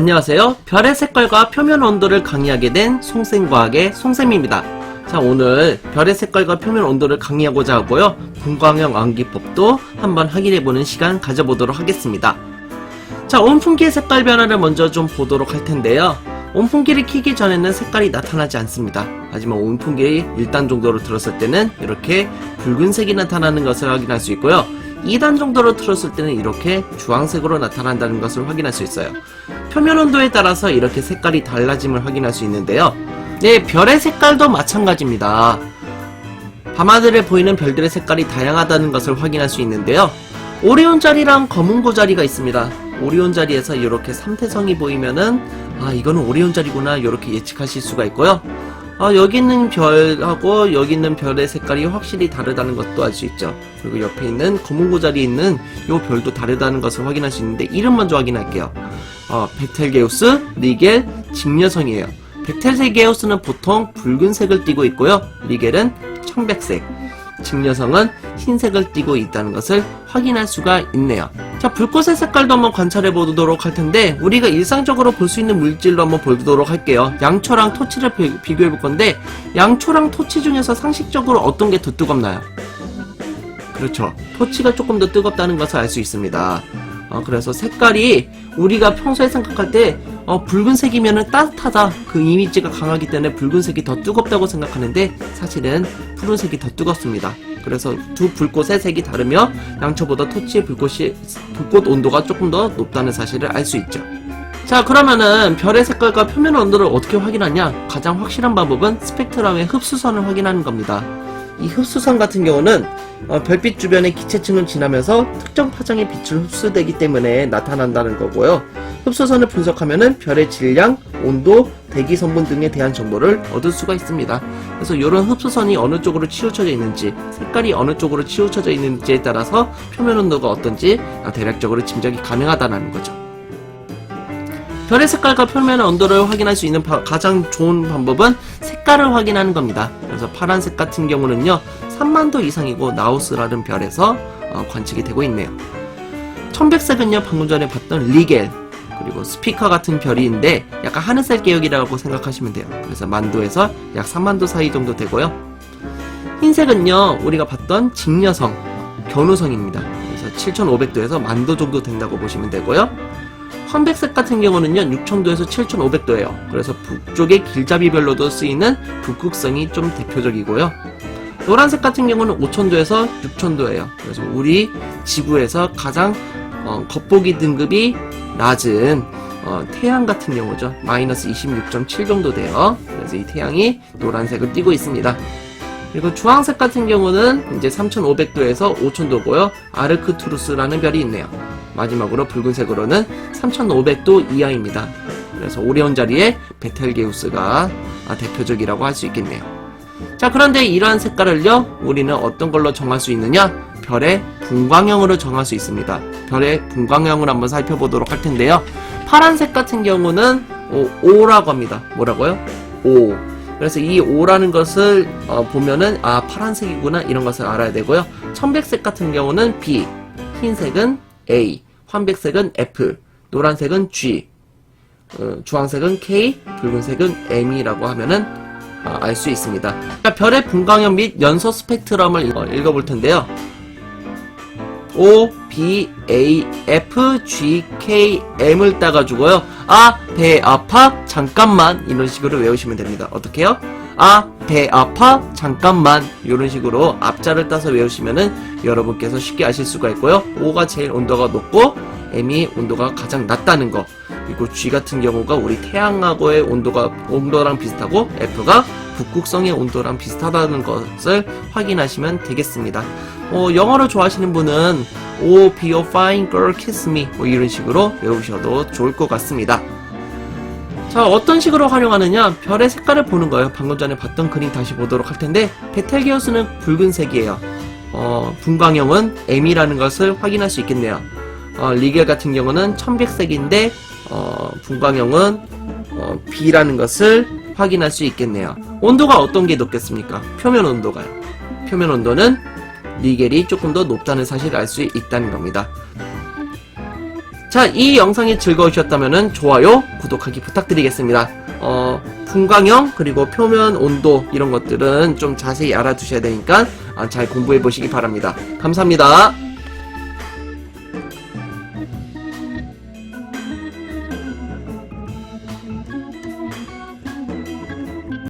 안녕하세요. 별의 색깔과 표면 온도를 강의하게 된 송생과학의 송쌤입니다. 자, 오늘 별의 색깔과 표면 온도를 강의하고자 하고요. 분광형 암기법도 한번 확인해보는 시간 가져보도록 하겠습니다. 자, 온풍기의 색깔 변화를 먼저 좀 보도록 할 텐데요. 온풍기를 켜기 전에는 색깔이 나타나지 않습니다. 하지만 온풍기를 1단 정도로 들었을 때는 이렇게 붉은색이 나타나는 것을 확인할 수 있고요. 2단 정도로 틀었을 때는 이렇게 주황색으로 나타난다는 것을 확인할 수 있어요. 표면 온도에 따라서 이렇게 색깔이 달라짐을 확인할 수 있는데요. 네, 별의 색깔도 마찬가지입니다. 밤하늘에 보이는 별들의 색깔이 다양하다는 것을 확인할 수 있는데요. 오리온 자리랑 검은 고 자리가 있습니다. 오리온 자리에서 이렇게 삼태성이 보이면은 아 이거는 오리온 자리구나 이렇게 예측하실 수가 있고요. 아 여기 있는 별하고 여기 있는 별의 색깔이 확실히 다르다는 것도 알 수 있죠. 그리고 옆에 있는 검은 고자리에 있는 이 별도 다르다는 것을 확인할 수 있는데 이름 먼저 확인할게요. 어, 베텔게우스, 리겔, 직녀성이에요. 베텔게우스는 보통 붉은색을 띠고 있고요. 리겔은 청백색, 직녀성은 흰색을 띠고 있다는 것을 확인할 수가 있네요. 자, 불꽃의 색깔도 한번 관찰해 보도록 할 텐데, 우리가 일상적으로 볼 수 있는 물질로 한번 보도록 할게요. 양초랑 토치를 비, 교해 볼 건데, 양초랑 토치 중에서 상식적으로 어떤 게 더 뜨겁나요? 그렇죠. 토치가 조금 더 뜨겁다는 것을 알 수 있습니다. 어, 그래서 색깔이 우리가 평소에 생각할 때 어, 붉은색이면 따뜻하다 그 이미지가 강하기 때문에 붉은색이 더 뜨겁다고 생각하는데 사실은 푸른색이 더 뜨겁습니다. 그래서 두 불꽃의 색이 다르며 양초보다 토치의 불꽃이 불꽃 온도가 조금 더 높다는 사실을 알 수 있죠. 자 그러면은 별의 색깔과 표면 온도를 어떻게 확인하냐 가장 확실한 방법은 스펙트럼의 흡수선을 확인하는 겁니다. 이 흡수선 같은 경우는 어, 별빛 주변의 기체층을 지나면서 특정 파장의 빛을 흡수되기 때문에 나타난다는 거고요. 흡수선을 분석하면은 별의 질량, 온도, 대기 성분 등에 대한 정보를 얻을 수가 있습니다. 그래서 이런 흡수선이 어느 쪽으로 치우쳐져 있는지, 색깔이 어느 쪽으로 치우쳐져 있는지에 따라서 표면 온도가 어떤지 대략적으로 짐작이 가능하다는 거죠. 별의 색깔과 표면 온도를 확인할 수 있는 바, 가장 좋은 방법은 색깔을 확인하는 겁니다. 그래서 파란색 같은 경우는요, 3만도 이상이고 나우스라는 별에서 어, 관측이 되고 있네요. 청백색은요, 방금 전에 봤던 리겔, 그리고 스피커 같은 별이인데 약간 하늘색 계열이라고 생각하시면 돼요. 그래서 만도에서 약 3만도 사이 정도 되고요. 흰색은요, 우리가 봤던 직녀성, 견우성입니다. 그래서 7500도에서 만도 정도 된다고 보시면 되고요. 황백색 같은 경우는요 6000도에서 7500도예요. 그래서 북쪽의 길잡이별로도 쓰이는 북극성이 좀 대표적이고요. 노란색 같은 경우는 5000도에서 6000도예요. 그래서 우리 지구에서 가장 어, 겉보기 등급이 낮은 어, 태양 같은 경우죠. 마이너스 26.7 정도 돼요. 그래서 이 태양이 노란색을 띠고 있습니다. 그리고 주황색 같은 경우는 이제 3500도에서 5000도고요. 아르크투루스라는 별이 있네요 마지막으로 붉은색으로는 3500도 이하입니다. 그래서 오리온 자리에 베텔게우스가 대표적이라고 할 수 있겠네요. 자, 그런데 이러한 색깔을요, 우리는 어떤 걸로 정할 수 있느냐? 별의 분광형으로 정할 수 있습니다. 별의 분광형을 한번 살펴보도록 할 텐데요. 파란색 같은 경우는 오, 라고 합니다. 뭐라고요? O. 그래서 이 O라는 것을 어, 보면은 아 파란색이구나 이런 것을 알아야 되고요. 청백색 같은 경우는 B, 흰색은 A, 황백색은 F, 노란색은 G, 어, 주황색은 K, 붉은색은 M이라고 하면은 어, 알수 있습니다. 별의 분광형 및 연소 스펙트럼을 읽어, 읽어볼 텐데요. O, B, A, F, G, K, M을 따가지고요. 아, 배 아파? 잠깐만. 이런 식으로 외우시면 됩니다. 어떻게요? 아, 배 아파? 잠깐만. 이런 식으로 앞자를 따서 외우시면은 여러분께서 쉽게 아실 수가 있고요. O가 제일 온도가 높고, M이 온도가 가장 낮다는 거. 그리고 G 같은 경우가 우리 태양하고의 온도가, 온도랑 비슷하고, F가 북극성의 온도랑 비슷하다는 것을 확인하시면 되겠습니다. 어, 영어를 좋아하시는 분은 Oh, be a fine girl, kiss me 뭐 이런 식으로 외우셔도 좋을 것 같습니다. 자, 어떤 식으로 활용하느냐? 별의 색깔을 보는 거예요. 방금 전에 봤던 그림 다시 보도록 할 텐데, 베텔게우스는 붉은색이에요. 어, 분광형은 M이라는 것을 확인할 수 있겠네요. 어, 리겔 같은 경우는 천백색인데, 어, 분광형은 어, B라는 것을 확인할 수 있겠네요. 온도가 어떤 게 높겠습니까? 표면 온도가요. 표면 온도는 리겔이 조금 더 높다는 사실을 알 수 있다는 겁니다. 자, 이 영상이 즐거우셨다면 좋아요, 구독하기 부탁드리겠습니다. 어, 분광형, 그리고 표면 온도, 이런 것들은 좀 자세히 알아두셔야 되니까 아, 잘 공부해 보시기 바랍니다. 감사합니다.